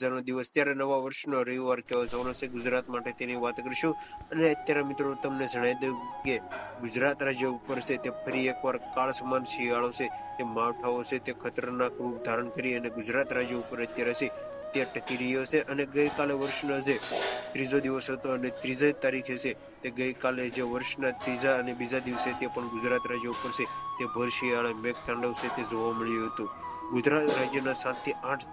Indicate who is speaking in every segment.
Speaker 1: જન્મ દિવસ. ત્યારે નવા વર્ષનો રવિવાર કહેવાનો છે ગુજરાત માટે તેની વાત કરીશું. અને અત્યારે મિત્રો તમને જણાવી દઉં કે ગુજરાત રાજ્ય ઉપર છે તે ફરી એકવાર કાળ સમાન શિયાળો છે. તે માવઠાઓ છે તે ખતરનાક રૂપ ધારણ કરી અને ગુજરાત રાજ્ય ઉપર અત્યારે છે તે ટકી રહ્યો છે. અને ગઈકાલે વર્ષનો જે ત્રીજો દિવસ હતો અને ત્રીજા તારીખે છે તે ગઈકાલે જે વર્ષના ત્રીજા અને બીજા દિવસે તે પણ ગુજરાત રાજ્ય ઉપર છે તે ભર શિયાળા મેઘ તાંડવ છે તે જોવા મળ્યું હતું. ગુજરાત રાજ્યના સાતથી આઠ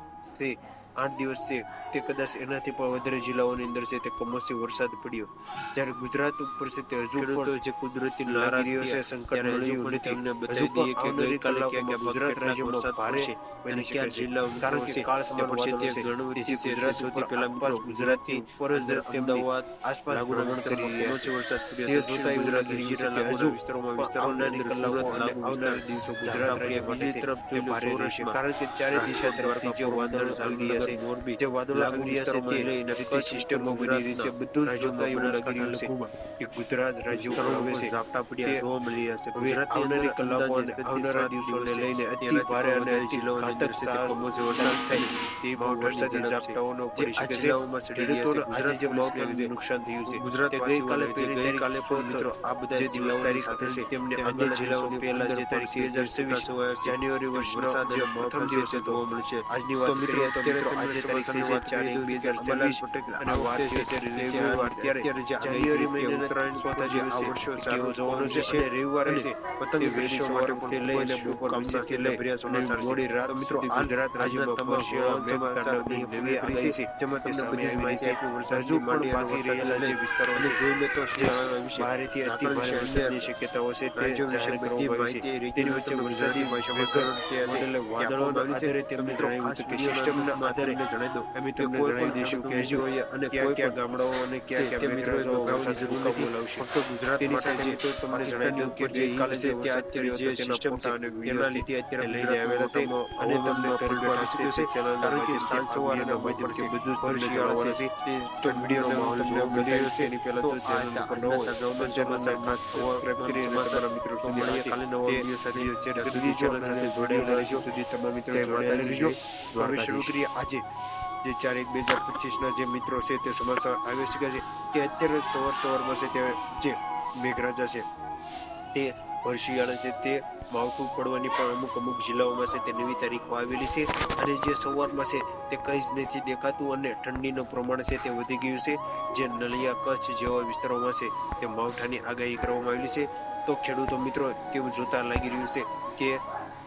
Speaker 1: આઠ દિવસ છે. તે કદાચ એનાથી પણ વધારે જિલ્લાઓની અંદર છે તે કમોસમી વરસાદ પડ્યો. જ્યારે ગુજરાત ઉપર છે તે હજુ પણ
Speaker 2: જે કુદરતી
Speaker 1: નારાજીઓ છે સંકટ
Speaker 2: હજુ પણ
Speaker 1: નથી.
Speaker 2: બતાવી દઈએ કે ગઈકાલે ક્યાં
Speaker 1: ગુજરાત રાજ્યમાં ભારે
Speaker 2: અને ક્યાં જિલ્લા
Speaker 1: કારણ કે કાળ સમાન
Speaker 2: છે તે
Speaker 1: છે.
Speaker 2: ગણવું છે
Speaker 1: ગુજરાત
Speaker 2: સૌથી પહેલા
Speaker 1: આસપાસ ગુજરાતની પર જ
Speaker 2: અમદાવાદ
Speaker 1: આસપાસ ભ્રમણ કરી રહ્યા છે.
Speaker 2: વરસાદ પડ્યો
Speaker 1: જે જોતા
Speaker 2: ગુજરાત લાગુના
Speaker 1: હજુ
Speaker 2: વિસ્તારોમાં વિસ્તારોની
Speaker 1: કલાકો અને આવનારા દિવસો ગુજરાત રાજ્ય
Speaker 2: બીજી તરફ જોઈ લો
Speaker 1: કારણ કે ચારે દિશા તરફથી જે વાદળો ચાલી રહ્યા છે. જે વાદળો
Speaker 2: લાગુ
Speaker 1: છે તે
Speaker 2: વિસ્તારોમાં લઈને
Speaker 1: રીતે
Speaker 2: કચ્છ
Speaker 1: સિસ્ટમો બની રહી છે. બધું જ જોતા એવું લાગી રહ્યું છે. કે ગુજરાત રાજ્ય હવે છે.
Speaker 2: ઝાપટા પડ્યા જોવા મળી રહ્યા છે.
Speaker 1: હવે આવનારી કલાકો અને આવનારા દિવસોને લઈને અતિ ભારે અને અતિ ઘાતક
Speaker 2: છે તે
Speaker 1: વરસાદ
Speaker 2: વરસાદ
Speaker 1: થાય.
Speaker 2: થાય.
Speaker 1: તે
Speaker 2: માવઠાની
Speaker 1: વરસાદી ઝાપટાઓનો પડી શકે છે.
Speaker 2: જિલ્લાઓમાં ચડી રહ્યા છે.
Speaker 1: ખેડૂતોને આજે જે
Speaker 2: ગુજરાતમાં
Speaker 1: નુકસાન થયું છે
Speaker 2: ગુજરાત
Speaker 1: ગઈકાલે પહેલી તારીખ
Speaker 2: પણ મિત્રો આ બધા
Speaker 1: જે દિવસ તારીખ
Speaker 2: સાથે તેમને
Speaker 1: તે
Speaker 2: આગળ
Speaker 1: આગળ
Speaker 2: જિલ્લાઓની
Speaker 1: પહેલા જે તારીખ બે હજાર છવ્વીસ જાન્યુઆરી વર્ષનો જે પ્રથમ દિવસ
Speaker 2: જોવા મળશે
Speaker 1: આજની વાત
Speaker 2: મિત્રો અત્યારે
Speaker 1: આજે તારીખ છે ચાર એક બે હજાર છવ્વીસ અને વાર છે
Speaker 2: અત્યારે જે
Speaker 1: જાન્યુઆરી મહિનાના
Speaker 2: ઉત્તરાયણ
Speaker 1: ચોથા
Speaker 2: જે આ વર્ષો
Speaker 1: કેવો જોવાનું છે અને રવિવારે છે
Speaker 2: પતંગ
Speaker 1: તે
Speaker 2: માટે પણ
Speaker 1: લઈને
Speaker 2: ખૂબ
Speaker 1: કમસા
Speaker 2: કે.
Speaker 1: લઈ. મોડી રાત
Speaker 2: મિત્રો
Speaker 1: ગુજરાત રાજ્યમાં
Speaker 2: તમામ
Speaker 1: તાંડવની નવી
Speaker 2: પૂરી છે. જેમાં તમને બધી જ માહિતી આપી
Speaker 1: હજુ પણ બાકી રહેલા જે વિસ્તારો છે
Speaker 2: જોઈ લો તો વિશે
Speaker 1: ભારેથી અતિ ભારે
Speaker 2: વિશે
Speaker 1: વરસાદની શક્યતાઓ છે તે
Speaker 2: વિશે
Speaker 1: જાહેર કરવામાં આવી છે તેની વચ્ચે ગુજરાતી વાદળો આધારે તેમને જણાવ્યું કે સિસ્ટમના આધારે
Speaker 2: જણાવી
Speaker 1: અમે તમને જણાવી દઈશું કે હજુ
Speaker 2: અને
Speaker 1: કયા
Speaker 2: કોઈ
Speaker 1: ગામડાઓ અને કયા
Speaker 2: તે મિત્રો નથી.
Speaker 1: બોલાવશે
Speaker 2: ફક્ત ગુજરાત
Speaker 1: સાથે
Speaker 2: જે
Speaker 1: તમને જણાવી દઉં કે
Speaker 2: જે
Speaker 1: ગઈકાલે
Speaker 2: છે
Speaker 1: હતો
Speaker 2: અત્યારે જે સિસ્ટમ
Speaker 1: ફોટા અને વીડિયો
Speaker 2: લીધે અત્યારે
Speaker 1: લઈને આવેલા છે અને તમને ઘર બેઠા છે તે
Speaker 2: કારણ કે સાંજ સવારે
Speaker 1: વિડીયોના માધ્યમથી બધું તમને જણાવવાનું
Speaker 2: છે.
Speaker 1: છે
Speaker 2: તો
Speaker 1: વિડીયોનો માહોલ
Speaker 2: તમને બતાવ્યો
Speaker 1: છે એની પહેલા
Speaker 2: તો
Speaker 1: ચેનલ ઉપર ન
Speaker 2: આજના
Speaker 1: હોય તો
Speaker 2: તાજા
Speaker 1: ચેનલને
Speaker 2: સમાચાર
Speaker 1: ખાસ સબસ્ક્રાઇબ કરીને તમારા મિત્રો સુધી
Speaker 2: કાલે નવા વીડિયો સાથે.
Speaker 1: શેર કરી દીજો
Speaker 2: સાથે જોડાયેલા
Speaker 1: રહેજો સુધી તમારા મિત્રો જોડાયેલા રહેજો હવે શરૂ કરીએ આજે જે ચાર બે હજાર પચીસના જે મિત્રો છે તે સમાચાર આવી શકે છે કે અત્યારે સવાર સવારમાં છે તે જે મેઘરાજા છે તે વર્ષિયાળા છે તે માવઠું પડવાની પણ અમુક અમુક જિલ્લાઓમાં છે તે નવી તારીખો આવેલી છે અને જે સવારમાં છે તે કંઈ જ નથી દેખાતું અને ઠંડીનું પ્રમાણ છે તે વધી ગયું છે. જે નલિયા કચ્છ જેવા વિસ્તારોમાં છે તે માવઠાની આગાહી કરવામાં આવેલી છે. તો ખેડૂતો મિત્રો, તેવું જોતા લાગી રહ્યું છે કે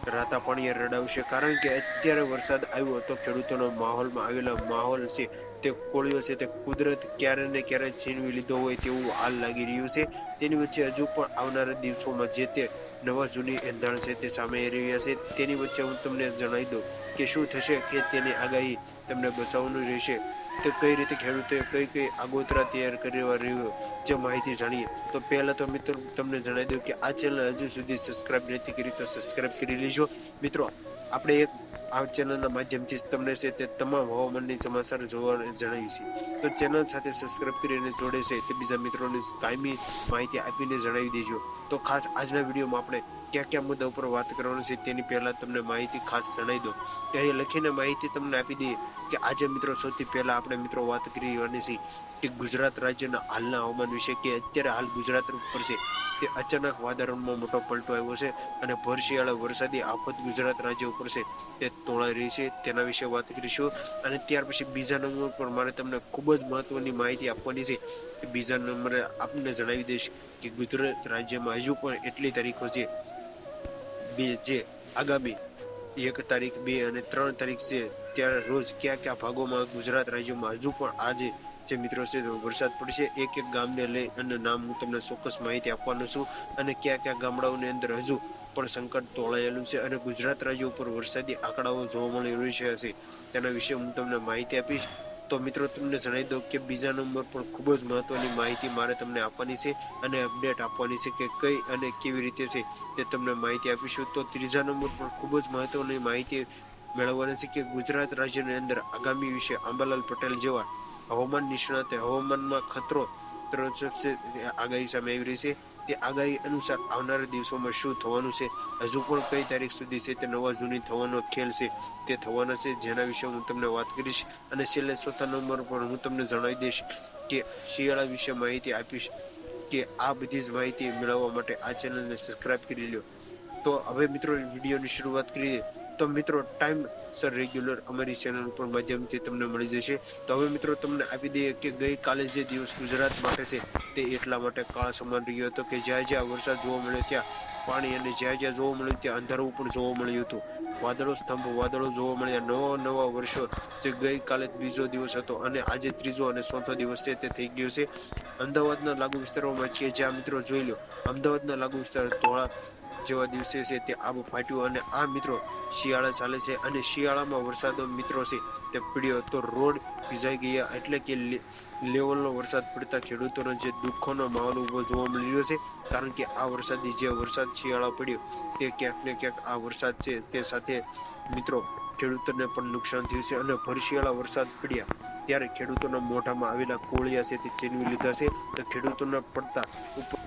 Speaker 1: રાતા પાણીએ રડાવશે કારણ કે અત્યારે વરસાદ આવ્યો તો ખેડૂતોનો માહોલમાં આવેલા માહોલ છે. તે કોળીઓ છે, તે કુદરત ક્યારે ને ક્યારે છીનવી લીધો હોય તેવું હાલ લાગી રહ્યું છે. તેની વચ્ચે હજુ પણ આવનારા દિવસોમાં જે તે નવા જૂની એંધાણ છે તે સામે રહ્યા છે. તેની વચ્ચે હું તમને જણાવી દઉં કે શું થશે કે તેની આગાહી તમને બસાવવાનું રહેશે. તો કઈ રીતે ખેડૂતોએ કઈ કઈ આગોતરા તૈયાર કરવા રહ્યો જે માહિતી જાણીએ. તો પહેલાં તો મિત્રો તમને જણાવી દઉં કે આ ચેનલ હજુ સુધી સબસ્ક્રાઇબ નથી કરી તો સબસ્ક્રાઇબ કરી લેજો. મિત્રો, આપણે એક આ ચેનલના માધ્યમથી તમને છે તે તમામ હવામાનની સમાચાર જોવા જણાવી છે. તો ચેનલ સાથે સબસ્ક્રાઇબ કરીને જોડે છે તે બીજા મિત્રોને કાયમી માહિતી આપીને જણાવી દેજો. તો ખાસ આજના વિડીયોમાં આપણે કયા કયા મુદ્દા ઉપર વાત કરવાની છે તેની પહેલાં તમને માહિતી ખાસ જણાવી દો અહીં લખીને માહિતી તમને આપી દઈએ કે આજે મિત્રો સૌથી પહેલાં આપણે મિત્રો વાત કરવાની છે કે ગુજરાત રાજ્યના હાલના હવામાન વિશે કે અત્યારે હાલ ગુજરાત ઉપર છે, તે અચાનક વાતાવરણમાં મોટો પલટો આવ્યો છે અને ભર શિયાળા વરસાદી આફત ગુજરાત રાજ્ય ઉપર છે, તે તોળાઈ રહી છે. તેના વિશે વાત કરીશું અને ત્યાર પછી બીજા નંબર પર મારે તમને ખૂબ જ મહત્વની માહિતી આપવાની છે. કે બીજા નંબરે આપને જણાવી દઈશ કે ગુજરાત રાજ્યમાં હજુ પણ એટલી તારીખો છે, બે જે આગામી એક તારીખ, બે અને ત્રણ તારીખ છે, ત્યારે રોજ કયા કયા ભાગોમાં ગુજરાત રાજ્યમાં હજુ પણ આજે જે મિત્રો છે વરસાદ પડશે, એક એક ગામને લઈ અને નામ હું તમને ચોક્કસ માહિતી આપવાનો છું. અને કયા કયા ગામડાઓની અંદર હજુ પણ સંકટ તોળાયેલું છે અને ગુજરાત રાજ્ય ઉપર વરસાદી આંકડાઓ જોવા મળી રહ્યા છે તેના વિશે હું તમને માહિતી આપીશ. તો મિત્રો, તમને જણાવી દઉં કે બીજા નંબર પર ખૂબ જ મહત્વની માહિતી મારે તમને આપવાની છે અને અપડેટ આપવાની છે કે કઈ અને કેવી રીતે છે તે તમને માહિતી આપીશું. તો ત્રીજા નંબર પર ખૂબ જ મહત્વની માહિતી મેળવવાની છે કે ગુજરાત રાજ્યની અંદર આગામી વિશે આંબાલાલ પટેલ જેવા હવામાન નિષ્ણાતે હવામાનમાં ખતરો આગાહી સામે આવી રહી છે. તે આગાહી અનુસાર આવનારા દિવસોમાં શું થવાનું છે? હજુ પણ કઈ તારીખ સુધી છે તે નવા જૂની થવાનો ખેલ છે? તે થવાના છે જેના વિશે હું તમને વાત કરીશ અને છેલ્લે ચોથા નંબર પર હું તમને જણાવી દઈશ કે શિયાળા વિશે માહિતી આપીશ કે આ બધી જ માહિતી મેળવવા માટે આ ચેનલને સબસ્ક્રાઇબ કરી લો તો હવે મિત્રો, વિડીયોની શરૂઆત કરીએ. તો મિત્રો ટાઈમ સર રેગ્યુલર અમારી ચેનલ પર માધ્યમથી તમને મળી જશે. તો હવે મિત્રો, તમને આપી દઈએ કે ગઈકાલે જે દિવસ ગુજરાત માટે છે, તે એટલા માટે કાળ સમાન રહ્યો હતો કે જ્યાં જ્યાં વરસાદ જોવા મળ્યો ત્યાં પાણી અને જ્યાં જ્યાં જોવા મળ્યું ત્યાં અંધારું પણ જોવા મળ્યું હતું. વાદળો, સ્તંભ, વાદળો જોવા મળ્યા. નવા નવા વર્ષો જે ગઈકાલે બીજો દિવસ હતો અને આજે ત્રીજો અને ચોથો દિવસ છે, તે થઈ ગયો છે. અમદાવાદના લાગુ વિસ્તારોમાં કે જ્યાં મિત્રો જોઈ લો, અમદાવાદના લાગુ વિસ્તાર ધોળા જેવા દિવસે છે તે આબુ ફાટ્યું અને આ મિત્રો શિયાળા ચાલે છે અને શિયાળામાં વરસાદો મિત્રો છે તે પીડ્યો તો રોડ ભીજાઈ ગયા એટલે કે લેવલનો વરસાદ પડતા ખેડૂતોનો જે દુઃખોનો માહોલ ઊભો જોવા મળી રહ્યો છે, કારણ કે આ વરસાદી જે વરસાદ શિયાળા પડ્યો તે ક્યાંક ને ક્યાંક આ વરસાદ છે તે સાથે મિત્રો ખેડૂતોને પણ નુકસાન થયું છે અને ભર શિયાળા વરસાદ પડ્યા ત્યારે ખેડૂતોના મોઢામાં આવેલા કોળિયા છે તે ચીનવી લીધા છે. તો ખેડૂતોના પડતા ઉપર